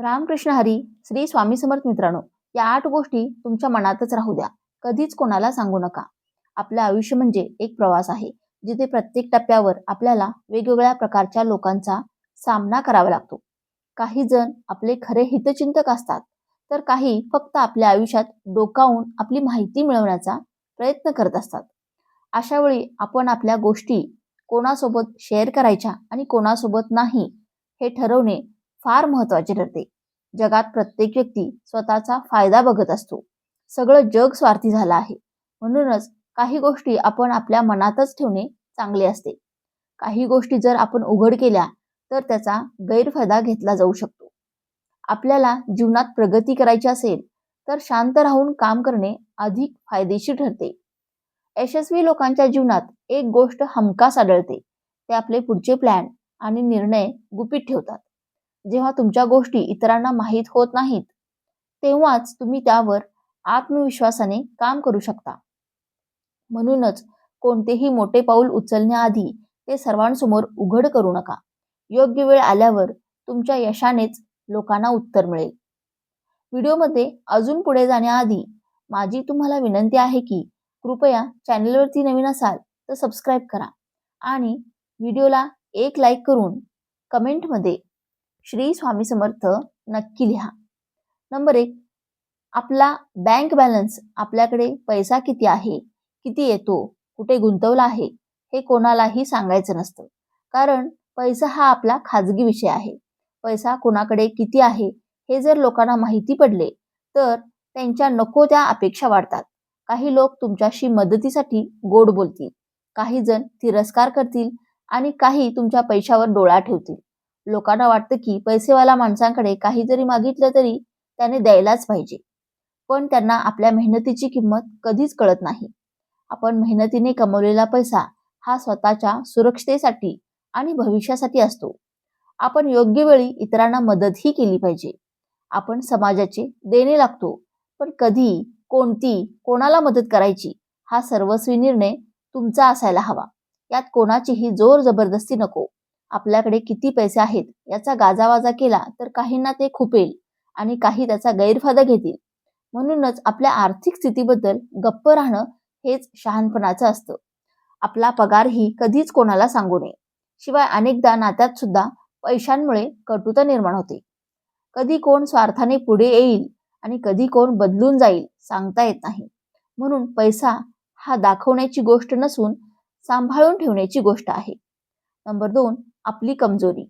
रामकृष्ण हरी श्री स्वामी समर्थ मित्रांनो या आठ गोष्टी तुमच्या मनातच राहू द्या. कधीच कोणाला सांगू नका. आपलं आयुष्य म्हणजे एक प्रवास आहे जिथे प्रत्येक टप्प्यावर आपल्याला वेगवेगळ्या प्रकारच्या लोकांचा सामना करावा लागतो. काही जण आपले खरे हितचिंतक असतात तर काही फक्त आपल्या आयुष्यात डोकावून आपली माहिती मिळवण्याचा प्रयत्न करत असतात. अशा वेळी आपण आपल्या गोष्टी कोणासोबत शेअर करायच्या आणि कोणासोबत नाही हे ठरवणे फार महत्त्वाचे ठरते. जगात प्रत्येक व्यक्ती स्वतःचा फायदा बघत असतो. सगळं जग स्वार्थी झालं आहे. म्हणूनच काही गोष्टी आपण आपल्या मनातच ठेवणे चांगले असते. काही गोष्टी जर आपण उघड केल्या तर त्याचा गैरफायदा घेतला जाऊ शकतो. आपल्याला जीवनात प्रगती करायची असेल तर शांत राहून काम करणे अधिक फायदेशीर ठरते. यशस्वी लोकांच्या जीवनात एक गोष्ट हमखास आढळते. ते आपले पुढचे प्लॅन आणि निर्णय गुपित ठेवतात. जेव्हा तुमच्या गोष्टी इतरांना माहीत होत नाहीत तेव्हाच तुम्ही त्यावर आत्मविश्वासाने काम करू शकता. म्हणूनच कोणतेही मोठे पाऊल उचलण्याआधी ते सर्वांसमोर उघड करू नका. योग्य वेळ आल्यावर तुमच्या यशानेच लोकांना उत्तर मिळेल. व्हिडिओमध्ये अजून पुढे जाण्याआधी माझी तुम्हाला विनंती आहे की कृपया चॅनलवरती नवीन असाल तर सबस्क्राईब करा आणि व्हिडिओला एक लाईक करून कमेंटमध्ये श्री स्वामी समर्थ नक्की लिहा. नंबर एक आपला बँक बॅलन्स आपल्याकडे पैसा किती आहे किती येतो कुठे गुंतवला आहे हे कोणालाही सांगायचं नसतं. कारण पैसा हा आपला खाजगी विषय आहे. पैसा कोणाकडे किती आहे हे जर लोकांना माहिती पडले तर त्यांच्या नको त्या अपेक्षा वाढतात. काही लोक तुमच्याशी मदतीसाठी गोड बोलतील. काही जण तिरस्कार करतील आणि काही तुमच्या पैशावर डोळा ठेवतील. लोकांना वाटतं की पैसेवाला माणसांकडे काही जरी मागितलं तरी त्याने द्यायलाच पाहिजे. पण त्यांना आपल्या मेहनतीची किंमत कधीच कळत नाही. आपण मेहनतीने कमवलेला पैसा हा स्वतःच्या सुरक्षतेसाठी आणि भविष्यासाठी असतो. आपण योग्य वेळी इतरांना मदतही केली पाहिजे. आपण समाजाचे देणे लागतो पण कधी कोणती कोणाला मदत करायची हा सर्वस्वी निर्णय तुमचा असायला हवा. यात कोणाचीही जोर जबरदस्ती नको. आपल्याकडे किती पैसे आहेत याचा गाजावाजा केला तर काहींना ते खुपेल आणि काही त्याचा गैरफायदा घेतील. म्हणूनच आपल्या आर्थिक स्थितीबद्दल गप्प राहणं हेच शहाणपणाचं असतं. आपला पगारही कधीच कोणाला सांगू नये. शिवाय अनेकदा नात्यात सुद्धा पैशांमुळे कटुता निर्माण होते. कधी कोण स्वार्थाने पुढे येईल आणि कधी कोण बदलून जाईल सांगता येत नाही. म्हणून पैसा हा दाखवण्याची गोष्ट नसून सांभाळून ठेवण्याची गोष्ट आहे. नंबर दोन आपली कमजोरी.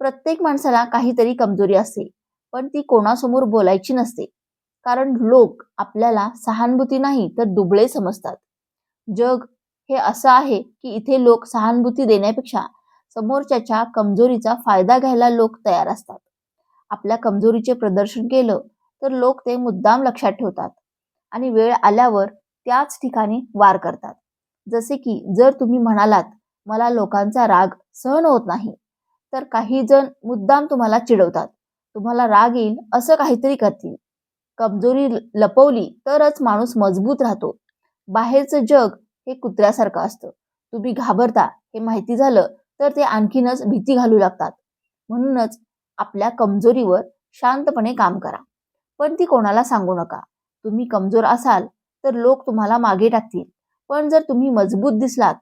प्रत्येक माणसाला काहीतरी कमजोरी असते पण ती कोणासमोर बोलायची नसते. कारण लोक आपल्याला सहानुभूती नाही तर दुबळे समजतात. जग हे असं आहे की इथे लोक सहानुभूती देण्यापेक्षा समोरच्याच्या कमजोरीचा फायदा घ्यायला लोक तयार असतात. आपल्या कमजोरीचे प्रदर्शन केलं तर लोक ते मुद्दाम लक्षात ठेवतात आणि वेळ आल्यावर त्याच ठिकाणी वार करतात. जसे की जर तुम्ही म्हणालात मला लोकांचा राग सहन होत नाही. तर काही जण मुद्दाम तुम्हाला चिडवतात. तुम्हाला राग येईल असं काहीतरी करतील. कमजोरी लपवली तरच माणूस मजबूत राहतो. बाहेरचं जग हे कुत्र्यासारखं असतं. तुम्ही घाबरता हे माहिती झालं तर ते आणखीनच भीती घालू लागतात. म्हणूनच आपल्या कमजोरीवर शांतपणे काम करा. पण ती कोणाला सांगू नका. तुम्ही कमजोर असाल तर लोक तुम्हाला मागे टाकतील. पण जर तुम्ही मजबूत दिसलात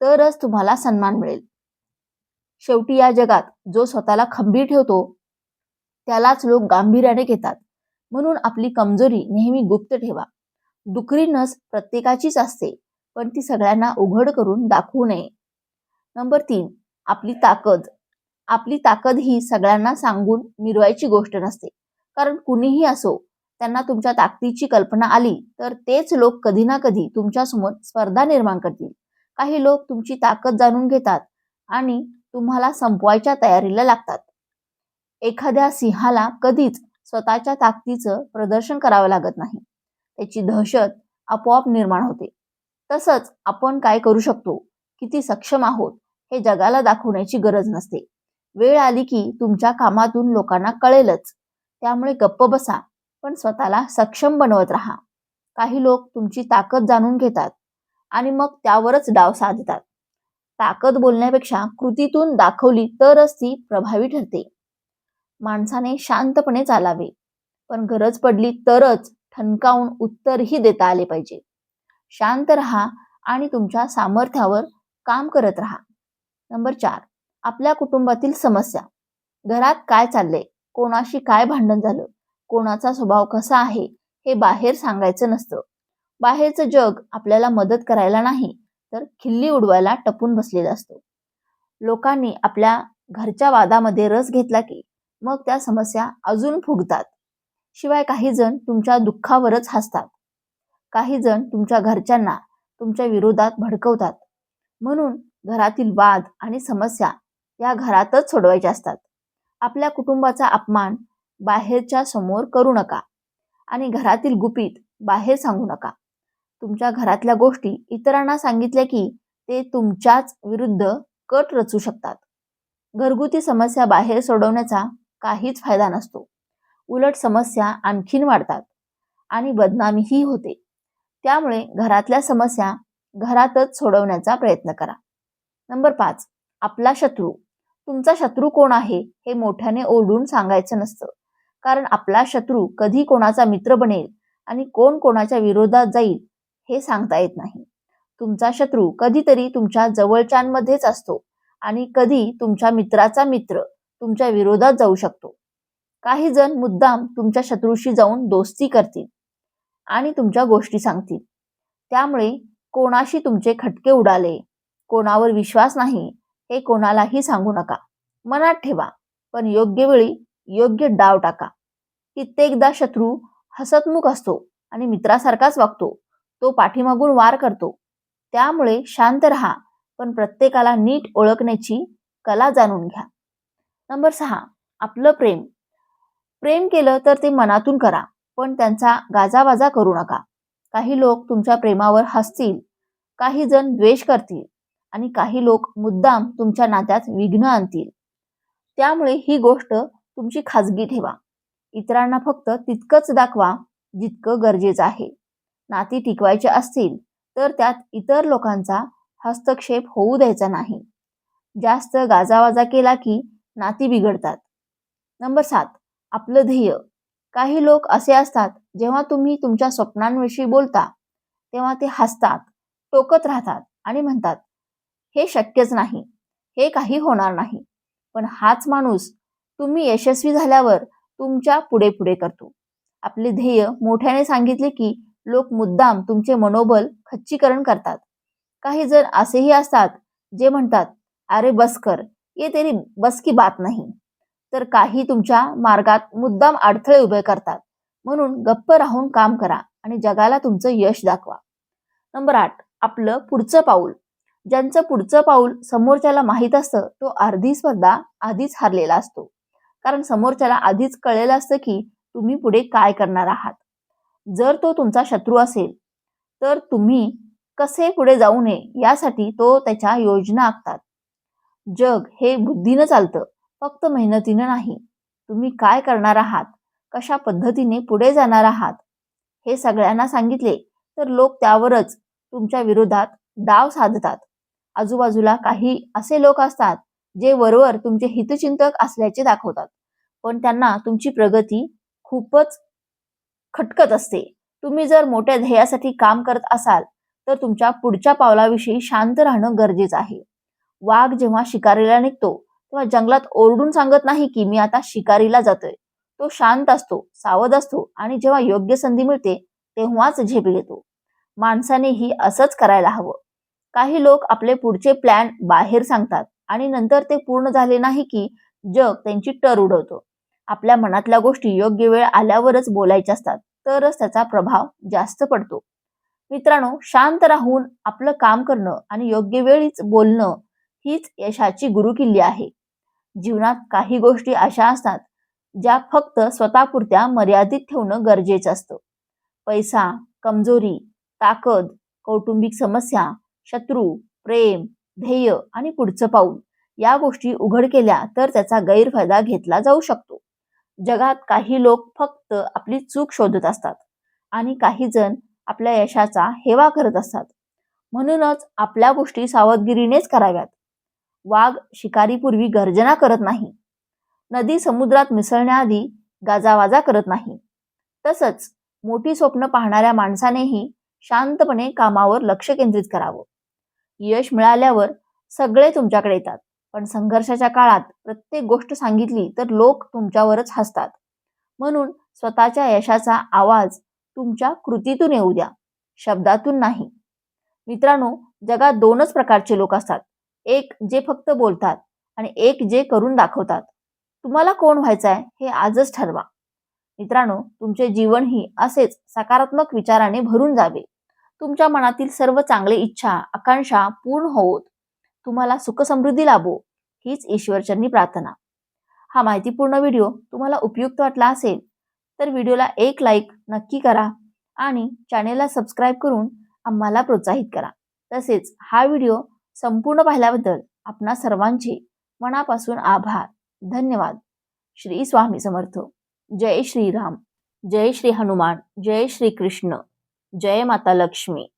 तरच तुम्हाला सन्मान मिळेल. शेवटी या जगात जो स्वतःला खंबीर ठेवतो त्यालाच लोक गांभीर्याने घेतात. म्हणून आपली कमजोरी नेहमी गुप्त ठेवा. डुकरी नस प्रत्येकाचीच असते पण ती सगळ्यांना उघड करून दाखवू नये. नंबर तीन आपली ताकद. आपली ताकद ही सगळ्यांना सांगून मिरवायची गोष्ट नसते. कारण कुणीही असो त्यांना तुमच्या ताकदीची कल्पना आली तर तेच लोक कधी ना कधी तुमच्यासमोर स्पर्धा निर्माण करतील. काही लोक तुमची ताकद जाणून घेतात आणि तुम्हाला संपवायच्या तयारीला लागतात. एखाद्या सिंहाला कधीच स्वतःच्या ताकदीचं प्रदर्शन करावं लागत नाही. त्याची दहशत आपोआप निर्माण होते. तसंच आपण काय करू शकतो? किती सक्षम आहोत? हे जगाला दाखवण्याची गरज नसते. वेळ आली की तुमच्या कामातून लोकांना कळेलच. त्यामुळे गप्प बसा पण स्वतःला सक्षम बनवत राहा. काही लोक तुमची ताकद जाणून घेतात. आणि मग त्यावरच डाव साधतात. ताकद बोलण्यापेक्षा कृतीतून दाखवली तरच ती प्रभावी ठरते. माणसाने शांतपणे चालावे पण गरज पडली तरच ठणकावून उत्तरही देता आले पाहिजे. शांत रहा आणि तुमच्या सामर्थ्यावर काम करत राहा. नंबर चार आपल्या कुटुंबातील समस्या. घरात काय चाललंय? कोणाशी काय भांडण झालं? कोणाचा स्वभाव कसा आहे? हे बाहेर सांगायचं नसतं. बाहेरचं जग आपल्याला मदत करायला नाही तर खिल्ली उडवायला टपून बसलेला असतो. लोकांनी आपल्या घरच्या वादामध्ये रस घेतला की मग त्या समस्या अजून फुगतात. शिवाय काही जण तुमच्या दुःखावरच हसतात. काही जण तुमच्या घरच्यांना तुमच्या विरोधात भडकवतात. म्हणून घरातील वाद आणि समस्या या घरातच सोडवायच्या असतात. आपल्या कुटुंबाचा अपमान बाहेरच्या समोर करू नका आणि घरातील गुपित बाहेर सांगू नका. तुमच्या घरातल्या गोष्टी इतरांना सांगितल्या की ते तुमच्याच विरुद्ध कट रचू शकतात. घरगुती समस्या बाहेर सोडवण्याचा काहीच फायदा नसतो. उलट समस्या आणखीन वाढतात आणि बदनामीही होते. त्यामुळे घरातल्या समस्या घरातच सोडवण्याचा प्रयत्न करा. नंबर पाच आपला शत्रू. तुमचा शत्रू कोण आहे हे मोठ्याने ओरडून सांगायचं नसतं. कारण आपला शत्रू कधी कोणाचा मित्र बनेल आणि कोण कोणाच्या विरोधात जाईल हे सांगता येत नाही. तुमचा शत्रू कधीतरी तुमच्या जवळच्यांमध्येच असतो आणि कधी तुमच्या मित्राचा मित्र तुमच्या विरोधात जाऊ शकतो. काही जण मुद्दाम तुमच्या शत्रूशी जाऊन दोस्ती करतील आणि तुमच्या गोष्टी सांगतील. त्यामुळे कोणाशी तुमचे खटके उडाले कोणावर विश्वास नाही हे कोणालाही सांगू नका. मनात ठेवा पण योग्य वेळी योग्य डाव टाका. कित्येकदा शत्रू हसतमुख असतो आणि मित्रासारखाच वागतो. तो पाठीमागून वार करतो. त्यामुळे शांत राहा पण प्रत्येकाला नीट ओळखण्याची कला जाणून घ्या. नंबर सहा आपलं प्रेम. प्रेम केलं तर ते मनातून करा पण त्यांचा गाजावाजा करू नका. काही लोक तुमच्या प्रेमावर हसतील काही जण द्वेष करतील आणि काही लोक मुद्दाम तुमच्या नात्यात विघ्न आणतील. त्यामुळे ही गोष्ट तुमची खाजगी ठेवा. इतरांना फक्त तितकंच दाखवा जितकं गरजेचं आहे. नाती टिकवायचे असतील तर त्यात इतर लोकांचा हस्तक्षेप होऊ द्यायचा नाही. जास्त गाजावाजा केला की नाती बिघडतात. नंबर सात आपलं ध्येय. काही लोक असे असतात जेव्हा तुम्ही तुमच्या स्वप्नांविषयी बोलता तेव्हा ते हसतात टोकत राहतात आणि म्हणतात हे शक्यच नाही. हे काही होणार नाही. पण हाच माणूस तुम्ही यशस्वी झाल्यावर तुमच्यापुढे पुढे करतो. आपले ध्येय मोठ्याने सांगितले की लोक मुद्दाम तुमचे मनोबल खच्चीकरण करतात. काही जण असेही असतात जे म्हणतात अरे बस कर ये तेरी बस की बात नाही. तर काही तुमच्या मार्गात मुद्दाम अडथळे उभे करतात. म्हणून गप्प राहून काम करा आणि जगाला तुमचं यश दाखवा. नंबर आठ आपलं पुढचं पाऊल. ज्यांचं पुढचं पाऊल समोरच्याला माहीत असतं तो अर्धी स्पर्धा आधीच हारलेला असतो. कारण समोरच्याला आधीच कळलेलं असतं की तुम्ही पुढे काय करणार आहात. जर तो तुमचा शत्रू असेल तर तुम्ही कसे पुढे जाऊ नये यासाठी तो त्याच्या योजना आखतात. जग हे बुद्धीनं चालतं फक्त मेहनतीनं नाही. तुम्ही काय करणार आहात? कशा पद्धतीने पुढे जाणार आहात? हे सगळ्यांना सांगितले तर लोक त्यावरच तुमच्या विरोधात डाव साधतात. आजूबाजूला काही असे लोक असतात जे वरवर तुमचे हितचिंतक असल्याचे दाखवतात. पण त्यांना तुमची प्रगती खूपच खटकत असते. तुम्ही जर मोठ्या ध्येयासाठी काम करत असाल तर तुमच्या पुढच्या पावलाविषयी शांत राहणं गरजेचं आहे. वाघ जेव्हा शिकारीला निघतो तेव्हा जंगलात ओरडून सांगत नाही की मी आता शिकारीला जातोय. तो शांत असतो सावध असतो आणि जेव्हा योग्य संधी मिळते तेव्हाच झेप घेतो. माणसानेही असंच करायला हवं. काही लोक आपले पुढचे प्लॅन बाहेर सांगतात आणि नंतर ते पूर्ण झाले नाही की जग त्यांची टर उडवतो. आपल्या मनातल्या गोष्टी योग्य वेळ आल्यावरच बोलायच्या असतात. तरच त्याचा प्रभाव जास्त पडतो. मित्रांनो शांत राहून आपलं काम करणं आणि योग्य वेळीच बोलणं हीच यशाची गुरुकिल्ली आहे. जीवनात काही गोष्टी अशा असतात ज्या फक्त स्वतःपुरत्या मर्यादित ठेवणं गरजेचं असतं. पैसा कमजोरी ताकद कौटुंबिक समस्या शत्रू प्रेम ध्येय आणि पुढचं पाऊल या गोष्टी उघड केल्या तर त्याचा गैरफायदा घेतला जाऊ शकतो. जगात काही लोक फक्त आपली चूक शोधत असतात आणि काही जण आपल्या यशाचा हेवा करत असतात. म्हणूनच आपल्या गोष्टी सावधगिरीनेच कराव्यात. वाघ शिकारीपूर्वी गर्जना करत नाही. नदी समुद्रात मिसळण्याआधी गाजावाजा करत नाही. तसंच मोठी स्वप्न पाहणाऱ्या माणसानेही शांतपणे कामावर लक्ष केंद्रित करावं. यश मिळाल्यावर सगळे तुमच्याकडे येतात. पण संघर्षाच्या काळात प्रत्येक गोष्ट सांगितली तर लोक तुमच्यावरच हसतात. म्हणून स्वतःच्या यशाचा आवाज तुमच्या कृतीतून येऊ द्या शब्दातून नाही. मित्रांनो जगात दोनच प्रकारचे लोक असतात. एक जे फक्त बोलतात आणि एक जे करून दाखवतात. तुम्हाला कोण व्हायचं आहे हे आजच ठरवा. मित्रांनो तुमचे जीवनही असेच सकारात्मक विचाराने भरून जावे. तुमच्या मनातील सर्व चांगले इच्छा आकांक्षा पूर्ण होत तुम्हाला सुखसमृद्धी लाभो. हीच ईश्वरचरणी प्रार्थना. हा माहितीपूर्ण व्हिडिओ तुम्हाला उपयुक्त वाटला असेल तर व्हिडिओला एक लाईक नक्की करा आणि चॅनेलला सबस्क्राईब करून आम्हाला प्रोत्साहित करा. तसेच हा व्हिडिओ संपूर्ण पाहिल्याबद्दल आपणा सर्वांचे मनापासून आभार. धन्यवाद. श्री स्वामी समर्थ. जय श्रीराम. जय श्री हनुमान. जय श्री कृष्ण. जय माता लक्ष्मी.